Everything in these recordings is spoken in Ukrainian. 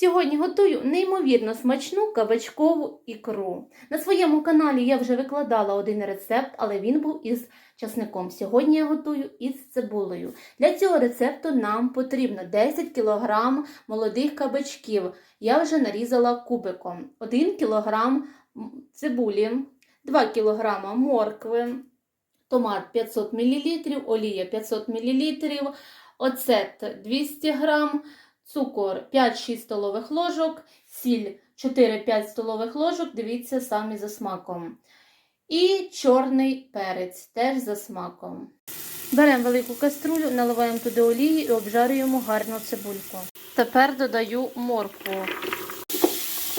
Сьогодні готую неймовірно смачну кабачкову ікру. На своєму каналі я вже викладала один рецепт, але він був із часником. Сьогодні я готую із цибулею. Для цього рецепту нам потрібно 10 кг молодих кабачків. Я вже нарізала кубиком, 1 кг цибулі, 2 кг моркви, томат 500 мл, олія 500 мл, оцет 200 г, цукор 5-6 столових ложок, сіль 4-5 столових ложок, дивіться самі за смаком. І чорний перець теж за смаком. Беремо велику каструлю, наливаємо туди олії і обжарюємо гарно цибульку. Тепер додаю моркву.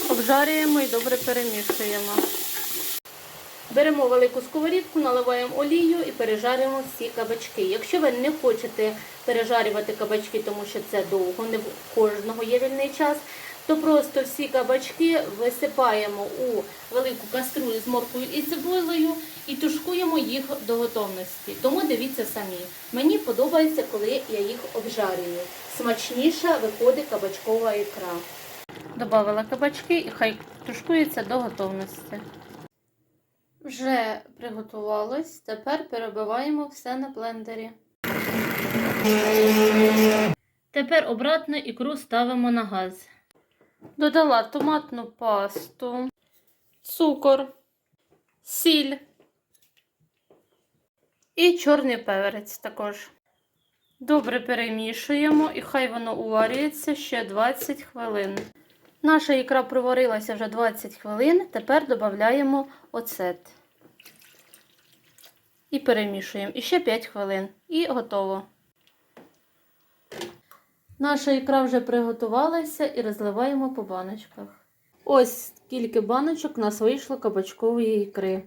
Обжарюємо і добре перемішуємо. Беремо велику сковорідку, наливаємо олію і пережарюємо всі кабачки. Якщо ви не хочете пережарювати кабачки, тому що це довго, не в кожного є вільний час, то просто всі кабачки висипаємо у велику каструлю з морквою і цибулею і тушкуємо їх до готовності. Тому дивіться самі. Мені подобається, коли я їх обжарюю. Смачніша виходить кабачкова ікра. Добавила кабачки і хай тушкується до готовності. Вже приготувалось. Тепер перебиваємо все на блендері. Тепер обратно ікру ставимо на газ. Додала томатну пасту, цукор, сіль і чорний перець також. Добре перемішуємо і хай воно уварюється ще 20 хвилин. Наша ікра проварилася вже 20 хвилин. Тепер додаємо оцет. І перемішуємо. І ще 5 хвилин. І готово. Наша ікра вже приготувалася і розливаємо по баночках. Ось скільки баночок у нас вийшло кабачкової ікри.